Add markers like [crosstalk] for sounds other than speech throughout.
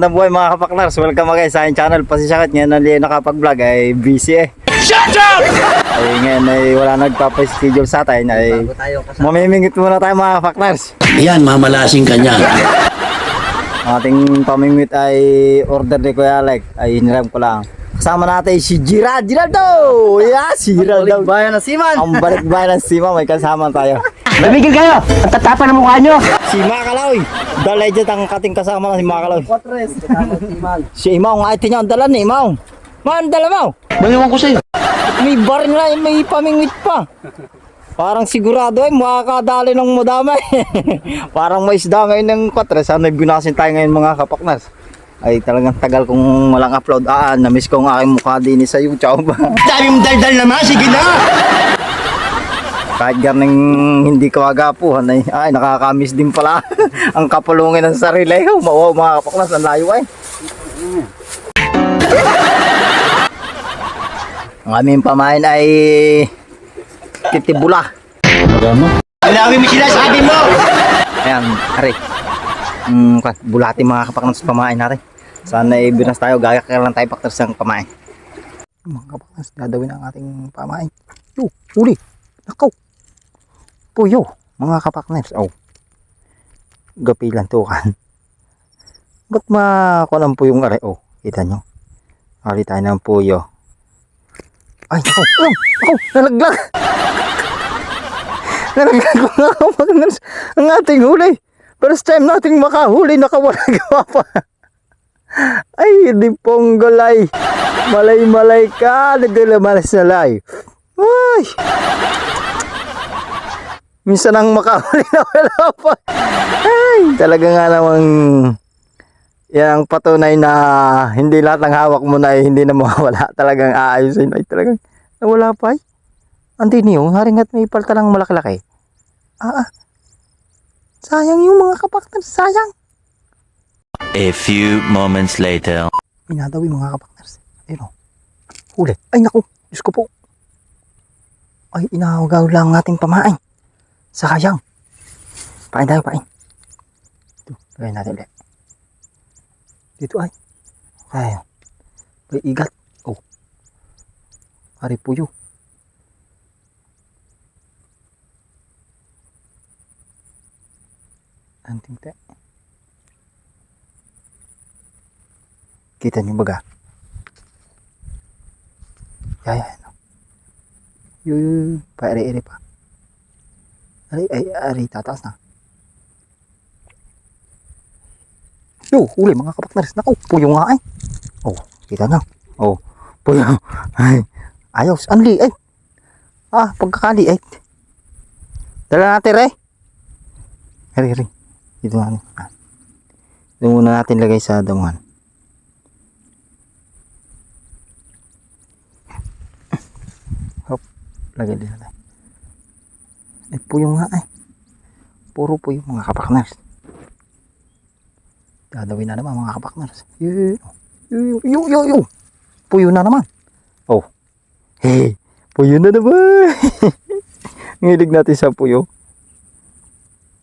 Magandang buhay mga kapaknars. Welcome again sa aking channel. Pasisakit ngayon na nakapag-vlog ay busy eh. Shut up! Ay ngayon ay wala nagpapaschedule sa atin ay mamimingit muna tayo mga kapaknars. Yan, mamalasing ka niyan. Ang ating pamingwit ay order ni Kuya Alec. Ay hiniram ko lang. Kasama natin si Gerald. Geraldo! Yeah, si Geraldo. Bayan na siman. Ang balik bayan ng Sima, may kasama tayo. Lamigil kayo. Ang tatapa ng mukha nyo. Si Makalaw. The legend ang kating kasama na si Makalaw. Potres. Kasama si Mal. Si Imaw, ang ate niya ang dala ni Imaw. Man, dala mo. Bayawan ko sa'yo. May bar na, may pamingwit pa. Parang sigurado ay makakadali ng mudamay. [laughs] Parang may isda ngayon ng kwatre. Sana binasin tayo ngayon mga kapaknas. Ay talagang tagal kong walang upload. Ah, na-miss ko ang aking mukha din sa YouTube. Dami mong daldal naman, sige na! Kahit ganing hindi ko agapuhan ay, ay nakakamiss din pala [laughs] ang kapulungin ng sarili. Mawaw mga kapaknas, ang layo ay. [laughs] Ang aming pamain ay titibula. Alawi mo sila, sabi mo! Ayan, ari. Mm, bulati mga kapaknas pamain natin. Sana ibinas tayo, gaya ka lang tayo paktas ng pamain. Mga kapaknas, gagawin ang ating pamain. Yo, huli. Nakaw. Puyo, mga kapaknas. Oh. Gapilan to kan. Ba't makuha ng puyong ari? Oh, kita nyo. Ari tayo ng puyo. Ay, nakaw. Oh, nakaw, nalaglag. [laughs] Nalaglag ko nga kapaknas ang ating huli. First time nating makahuli, nakawala gawa pa. [laughs] Ay, hindi pong galay. Malay-malay ka, nagdalamalas na lay. Ay! Minsan ang makahuli [laughs] na wala pa. Ay, talaga nga namang yan ang patunay na hindi lahat ng hawak mo na ay hindi na mawawala. [laughs] Talagang aayusin. Ay, talagang nawala pa ay. Andi niyo, haring at may palta lang malaki-laki. Ah, ah. Sayang yung mga kapaktan, sayang. A few moments later. Pinadaw yung mga kapakners. Ayun o. Huli. Ay naku. Diyos ko po. Ay inahagaw lang ang ating pamain. Sayang. Pain tayo, pain. Ito. Lagay natin ulit. Dito ay. Sayang. May igat. Oh. Ari puyo. Anting te. Kita niyo baga? Yaya, ano? Yu, yu, yu. Pa, Ari, ay, ari, tataas na. Yo, uli mga kapatners. Naku, puyo nga ay. Oh, kita na. Oh, puyo. [laughs] Ay, ayos. Anli, ay. Ah, pagkakali, ay. Dala natin, re. Ari, ari. Dito na. Ah. Ito muna natin lagay sa damuhan. lagay din natin. Ay, puyo nga ay. Puro puyo mga kapakners. Dadawin na naman mga kapakners. Yo, yo, yo, yo, yo. Puyo na naman. Oh. Hey, puyo na naman. [laughs] Ngilig natin sa puyo.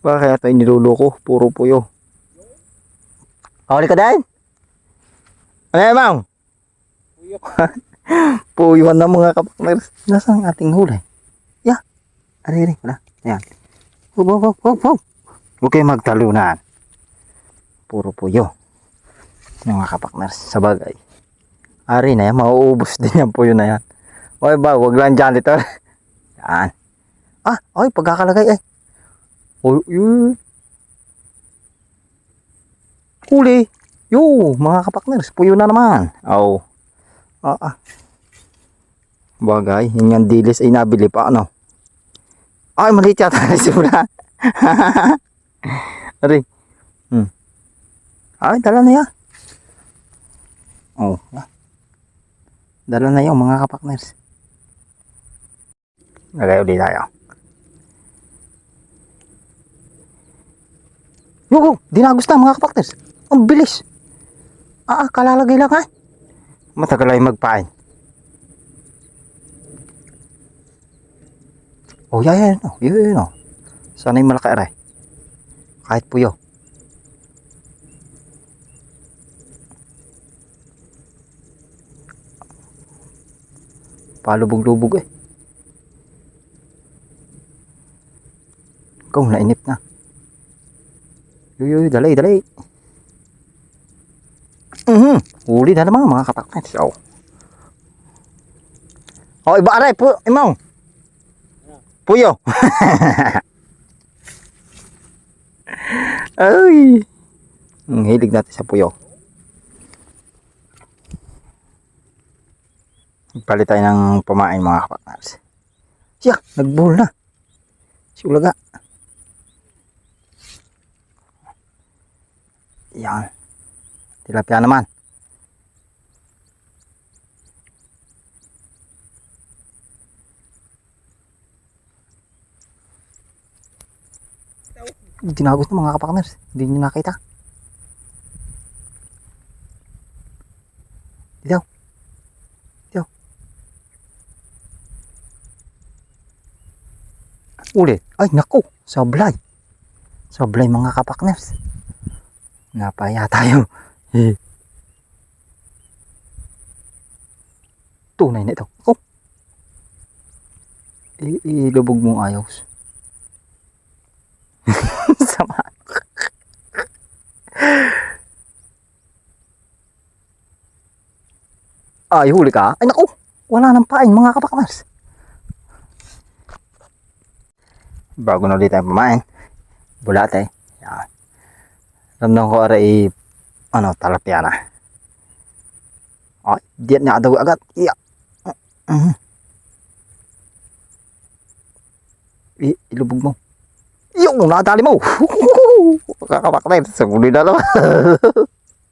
Baka kaya tayo niluloko. Puro puyo. Hawali ka din? Ano yan, ma'am? Puyuhan [laughs] na mga kapakners. Nasaan ating huli? Ari, ari. Wala. Ayan. Hub, hub, hub, hub. Huwag kayo magtalunan. Puro puyo. Mga kapakners. Sa bagay. Ari na yan. Mauubos din yung puyo na yan. Oy ba, wag lang janitor. [laughs] Yan. Ah, oy, pagkakalagay eh. Oy, yun. Huli. Yo, mga kapakners. Puyo na naman. Oh. Ah, ah. Bagay, yun yung dilis ay nabili pa, ano? Ay, maliit yata na simula. [laughs] Ari. Hmm. Ay, dala na yan. Oh. ah. Dala na yung mga kapakners. Lagay ulit tayo. Yo, yo, dinagos na mga kapakners. Ang bilis. Ah, ah, kalalagay lang ha. Matagal ay magpain. Oh, yeah, yeah, no. Yeah, yeah, no. Sana yung malaki aray. Kahit puyo. Palubog-lubog eh. Ikaw, nainip na. Yuy, yuy, dalay, dalay. Mm-hmm. Huli na naman mga kapakpens. Oh. Oh, iba aray po, imaw. Puyo. [laughs] Ay. Ang hilig natin sa puyo. Palit tayo ng pamain mga kapakners. Siya, nagbuhol na. Si Ulaga. Yan. Tilapia naman. Ginagos ng mga kapakners. Hindi nyo nakita. Dito. Dito. Uli. Ay, naku. Sablay. Sablay mga kapakners. Napaya tayo. [laughs] Eh. Tunay na ito. Oh. Ilubog mong ayos. Ay, huli ka? Ay, naku! Wala nang pain, mga kapakmas. Bago na ulit tayo pamain. Bulate. Yan. Ramdam ko aray, ano, talapia na. Ay, diyan na daw agad. Iya. Mhm. I- ilubog mo. Yung nadali mo. [laughs] Kakapaklet. Sa huli na naman.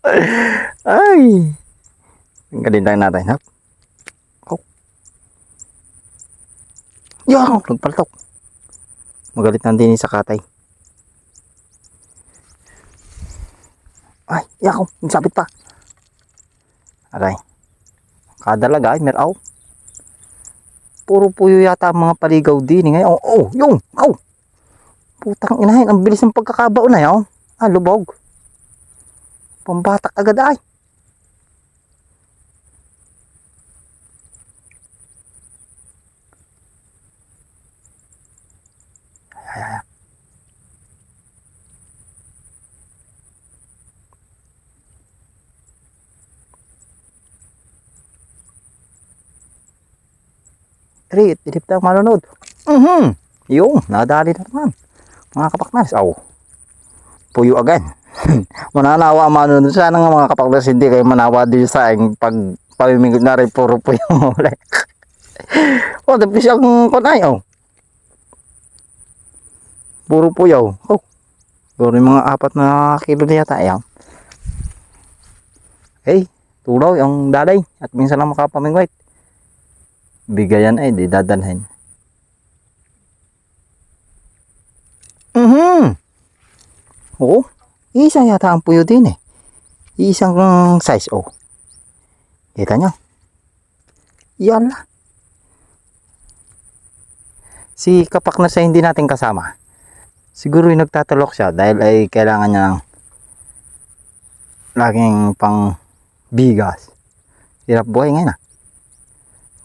[laughs] Ay. Tayo natin. Ha? Oh. Yung, nagpaltok. Magalit na din sa katay. Ay, yako, nagsabit pa. Aray. Kadalaga ay meraw. Puro puyo yata ang mga paligaw din. eh. Ngayon, oh, oh, yung, oh. Putang inahin, ang bilis ng pagkakabao na yun. Ah, lubog. Pambatak agad. Ay, 3. Pilip tayong manunod. Mm-hmm. Yung, nadali na naman. Mga kapaknas. Aw. Puyo agan. [laughs] Mananawa ang. Sana nga mga kapaknas hindi kayo manawa din sa aking pag pamimigod na rin puro puyo. [laughs] oh, tapos ang kunay. Oh. Puro puyo. Oh. Puro mga apat na kilo na yata. Ayaw. Hey, tulaw yung daday. At minsan lang makapamingwait. Bigayan ay, di dadalhin. Mhm. Oo. Isa yata ang puyo din eh. Isang size oh. Kita nyo? Yala. Si kapak na sa hindi natin kasama. Siguro yung nagtatalok siya dahil ay kailangan niya ng laging pang bigas. Hirap buhay ngayon ah.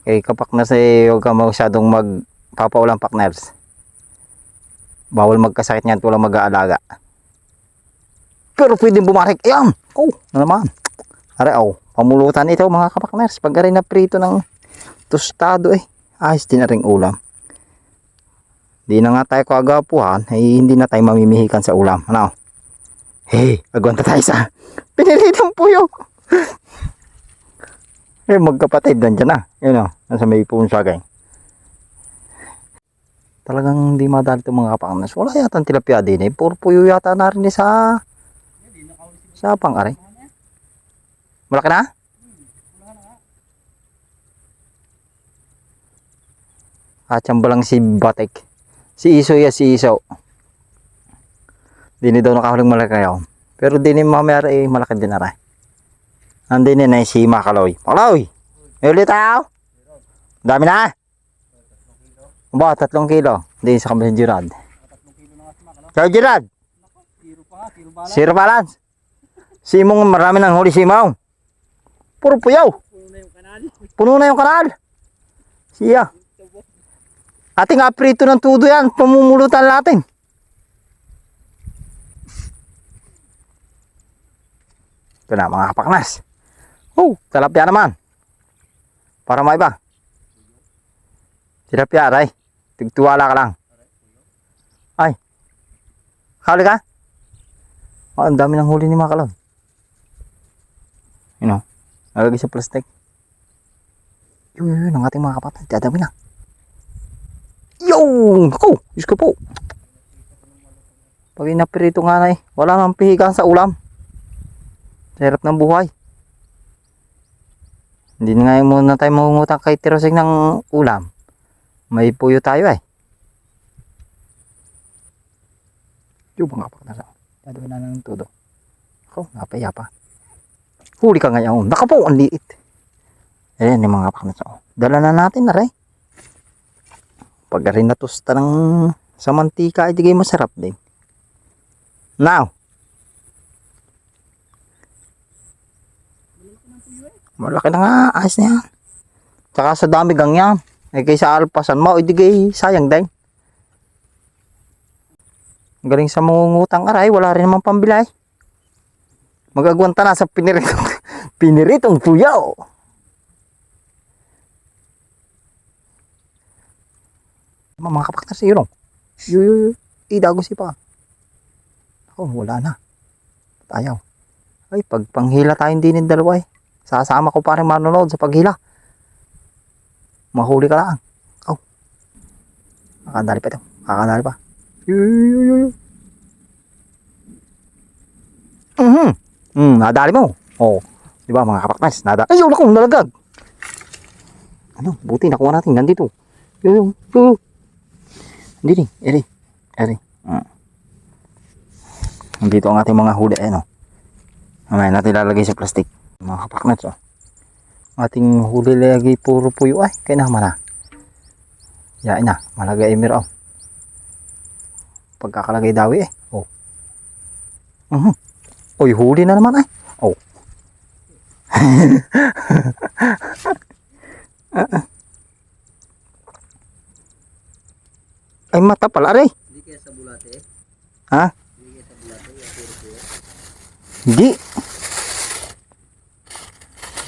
Kay kapak na sa huwag ka masyadong magpapaulang partners. Bawal magkasakit niyan tulang mag-aalaga. Pero pwedeng bumarik. Ayan! Oh, na naman. Are, oh. Pamulutan ito mga kapakners. Pag na prito ng tostado eh. Ayos din na rin ulam. Di na nga tayo kagapuhan. Ay hindi na tayo mamimihikan sa ulam. Ano? Hey, agwanta tayo sa [laughs] pinilitang puyo. Eh, magkapatid. Nandiyan na. Yun o. Nasa may punsagay. Talagang hindi madali itong mga kapangnas. Wala yata ang tilapia din eh. Puro puyo yata na rin eh sa sa pang-aray. Malaki na? At yan ba lang si Batek? Si Iso ya si Iso. Dini daw nakahuling malaki kayo. Pero dini mamaya eh malaki din aray. Andin na si Makaloy. Makaloy! May ulit tayo? Dami na? Ba, tatlong kilo. Hindi sa kami si Gerard. Kaya Gerard? Zero balance. Simong marami ng huli simaw. Puro puyaw. Puno na yung kanal. Siya. Ating aprito ng tudo yan. Pamumulutan natin. Ito na mga kapaknas. Oh, talapya naman. Para may iba. Tilapia, aray. Tigtuwala ka lang. Ay. Huli ka? Oh, ang dami ng huli ni mga kalon. You know, nalagay sa plastic. Yun, yun, yun, ang ating mga kapatid. Dadami na. Yung! Ako! Diyos ko po. Pag inapirito nga na eh. Wala nang pihikan sa ulam. Sa hirap ng buhay. Hindi na nga muna tayo mangungutang kay Tirosig ng ulam. May puyo tayo eh. Yung mga kapatid. Dadami na ng todo. Ako, napaya pa. Huli ka ngayon. Naka po, ang liit. Ayan yung mga kapatid. Dala na natin na rin. Pag rin natusta ng sa mantika, ay di masarap din. Now. Malaki na nga, ayos na yan. Tsaka sa dami gang yan. Eh kaysa alpasan mo, hindi kayo sayang din. Galing sa mangungutang aray, wala rin naman pambilay. Magagwanta na sa piniritong, [laughs] piniritong puyaw. Mga kapakter sa irong. Yu, yu, yu. Idago si pa. Ako, wala na. Ayaw. Ay, pag panghila tayong dinin dalawa eh. Sasama ko pa rin manonood sa paghila. Mahuli ka lang. Oh. Kakadali pa ito. Kakadali pa. Mhm. Mm, nadali mo. Oh. Di ba mga kapaknas? Nada. Ay, wala kong nalagag. Ano? Buti nakuha natin. Nandito. Yu, yu, yu. Hindi rin. Eri. Eri. Mm. Nandito ang ating mga huli. Ano? Mamaya natin lalagay sa plastic. Mga kapaknats. Oh. Ating huli lagi puro puyo. Ay, kaya na. Yain na. Malagay emir. Oh. Pagkakalagay dawi eh. Oh. Mhm. Oy, huli na naman ay. Oh. [laughs] Ah, ah. Ay, mata pala rin. Hindi kaya sa bulate eh. Ha? Hindi kaya sa bulate. Hindi.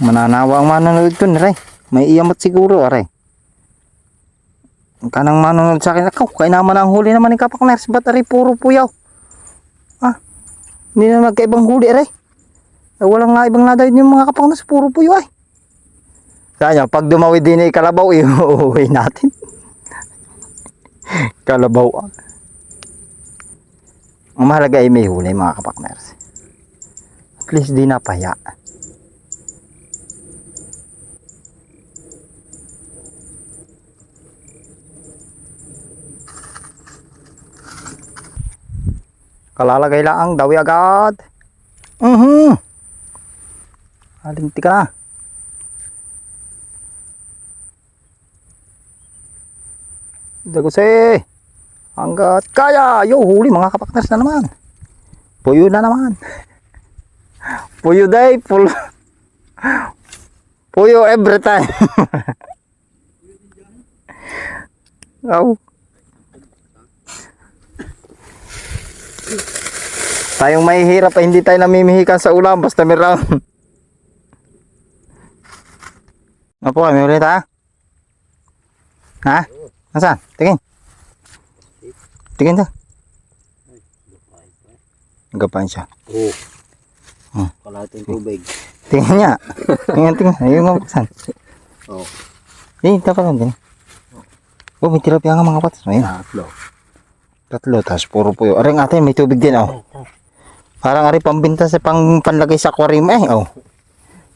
Mananawa ang manonood ko rin. May iyamat siguro, are. Kanang manonood sa akin, ako, kaya naman ang huli naman ni Kapak Ners. Ba't are, puro puyaw? Ah, hindi na magkaibang huli, are. Eh, walang nga ibang nadawid yung mga Kapak Ners, puro puyaw, ay. Kaya, pag dumawid din ay kalabaw, [laughs] iuwi natin. [laughs] kalabaw. Ang mahalaga ay may huli, mga Kapak Ners. At least di napaya. Kalalagay lang ang dawi agad. Mhm. Alinti ka na. Daguse. Hanggat kaya. Yo, huli mga kapakners na naman. Puyo na naman. Puyo day, full. Puyo every time. [laughs] oh. Tayong may hirap ay hindi tayo namimihikan sa ulam basta meron. Ano po, may ulit ha? Ha? Nasaan? Tingin. Tingin ta. Gapain siya. Oo. Hmm. Kalahating tubig. Tingin niya. [laughs] Tingin, tingin. Ayun nga, saan? Oo. Eh, dapat lang din. Oh, may tilapia nga mga patas. Ayun. Tatlo. Tatlo, tapos puro puyo. Aring ate, may tubig din, oh. Parang ari pambinta sa pang panlagay sa aquarium eh, oh.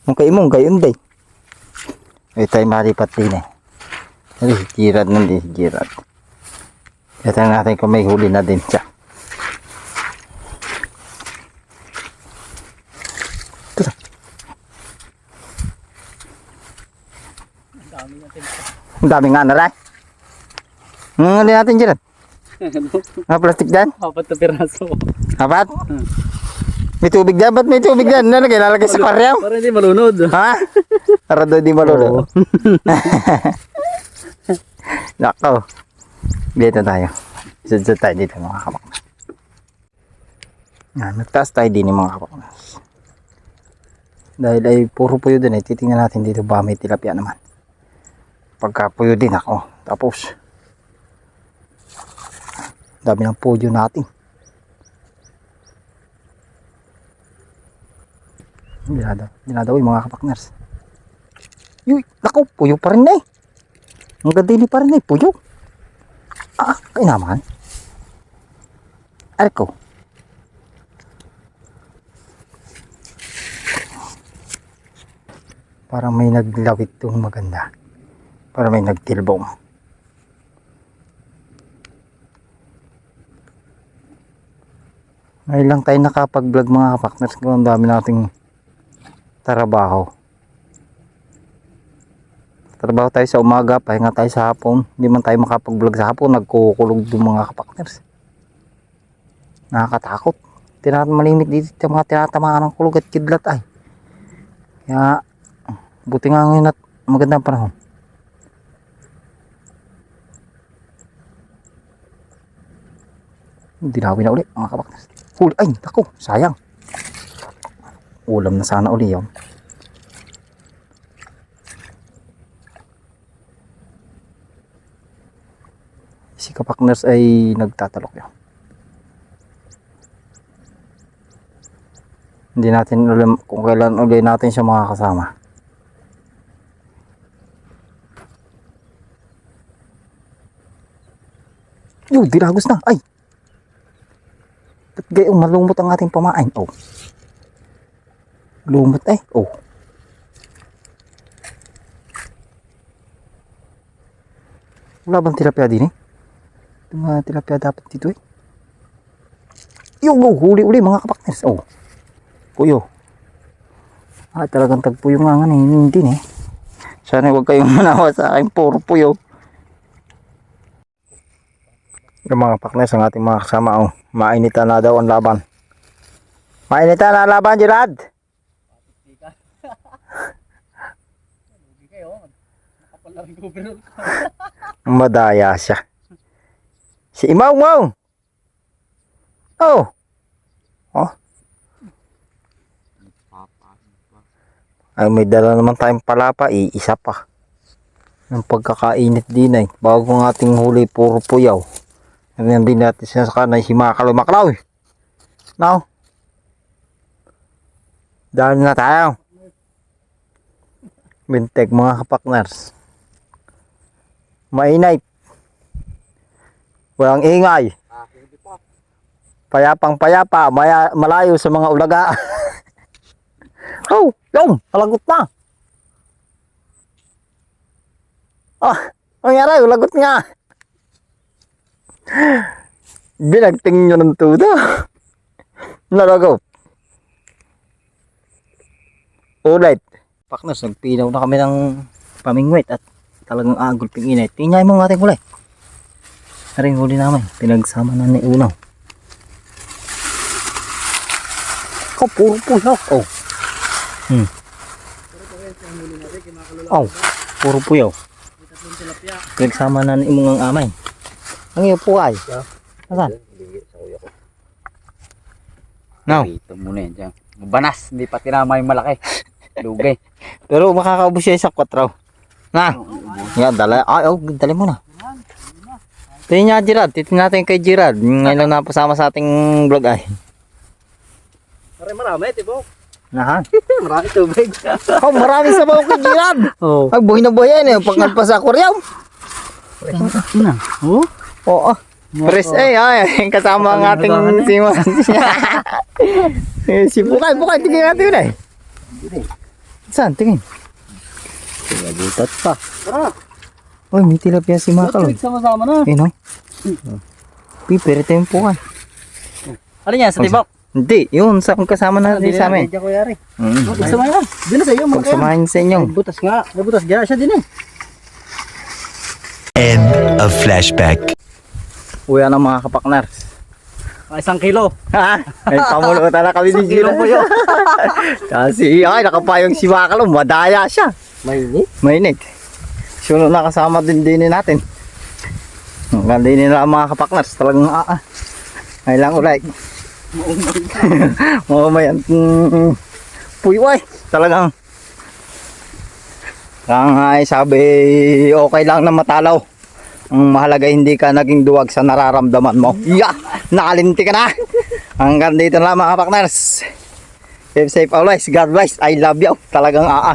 Mung kay mong gayon day. Ay tayo maripat din eh. Ay, girad nandi, girad. Ito natin kung may huli na din siya. Ito. Ang dami nga na rin. Hmm, ano natin dyan? Mga plastic dyan? Apat na piraso. Apat? May tubig dyan? Ba't may tubig dyan? Nalagay, lalagay sa aquarium? Para hindi malunod. Ha? Para daw di malulod. [laughs] Nako. Dito tayo. Sudso tayo dito mga kapaknas. Yan, nagtaas tayo din mga kapaknas. Dahil ay puro puyo din eh. Titingnan natin dito ba may tilapia naman. Pagka puyo din ako. Tapos, dami ng puyo natin. Dinadaw, dinadaw yung mga kapakners. Yuy, nako, puyo pa rin na eh. Ang gadili pa rin eh, puyo. Ah, kaya naman. Arko. Parang may naglawit tong maganda. Parang may nagtilbong. Ngayon lang tayo nakapag-vlog mga kapakners kung ang dami nating trabaho. Trabaho tayo sa umaga, pahinga tayo sa hapon. Hindi man tayo makapag-vlog sa hapon, nagkukulog yung mga kapakners. Nakakatakot. Tinat malimit dito sa mga tinatamaan ng kulog at kidlat ay. Kaya, buti nga ngayon at magandang panahon. Dinawi na ulit mga kapakners. Huli, ay, naku, sayang. Ulam na sana uli yun. Si kapakners ay nagtatalok yun. Hindi natin alam kung kailan uli natin siya makakasama. Yung dinagos na. Ay! Ba't gayong malumot ang ating pamain? Oh. Lumot eh. Oh. Wala bang tilapia din eh? Ito mga tilapia dapat dito eh. Yung oh, huli-uli mga kapakners. Oh. Puyo. Ah, talagang tagpuyo nga nga eh. Hindi eh. Sana huwag kayong [laughs] manawa sa akin. Puro puyo. Yung mga paknes ang ating mga kasama. Oh, mainita na daw ang laban. Mainita na ang laban, Gerard. [laughs] Madaya siya. Si Imaw Maw. Oh. Oh. Ay may dala naman tayong palapa, iisa pa. Ng pagkakainit din ay. Bago ng ating huli, puro puyaw. Ano yan din natin siya sa kanay, si Makalaw-Maklaw. eh. Now. Dahil na tayo. Bintek mga kapakners. Mainay. Walang ingay. Payapang payapa, maya, malayo sa mga ulaga. [laughs] oh, yung, alagot na. Ah, ang nangyari, ulagot nga. Binagting nyo ng tudo. Nalagaw. Ulit. Paknas, nagpinaw na kami ng pamingwit at talagang agol ping inay. Tingnan mo ang ating kulay. Aring huli namin. Pinagsama na ni Unaw. Oh, puro puyo. Oh. Hmm. Oh, puro puyo. Pinagsama na ni Imong ang amay. Ang iyo po ay. Asan? No. Ito muna yan dyan. Banas, hindi pa tinama yung malaki. [laughs] Lugay. Pero makakaubos siya sa 4. Na. Yan, dala. Ay, oh, dali mo na. Tingnan niya, Gerard. Titingnan natin kay Gerard. Ngayon lang napasama sa ating vlog ay. Marami marami, tibo. Nahan. [laughs] marami tubig. Oh, marami sa bawo kay Gerard. [laughs] Oo. Ay, buhay na buhay yan eh. Pag pa sa aquarium. na. Oh? Oo. Press eh, ay. Kasama ang ating si [laughs] Eh, si Bukay, Bukay. Tingnan natin yun eh. Saan? Tingin. Nagutat pa. Tara. Uy, may tilapia si Makal. Sama-sama na. Yun o. Pipirit yung Bukay. Ano yan, sa tibok? Hindi, yun sa kung kasama na din sa amin. Diyan ko yari. Mm. Gusto mo na sa iyo, mga samahin sa inyo. Butas nga. Butas. Diyan siya din eh. End of flashback. Uya ng mga kapaknars. Ah, isang kilo. Ha? Ay, pamulutan na kami ni Giro. po yun. [laughs] Kasi, ay, nakapayong si Makal. Madaya siya. Mainit. Mainit. Sunod na kasama din din natin. Hanggang din nila mga kapakners. Talagang ah ah. Ay lang ulit. Maumay [laughs] ang mm, puyway. Talagang Kang ay sabi okay lang na matalaw. Ang mahalaga hindi ka naging duwag sa nararamdaman mo. Yeah! Nakalinti ka na! Hanggang dito na lang mga kapakners. Safe safe always. God bless. I love you. Talagang aa.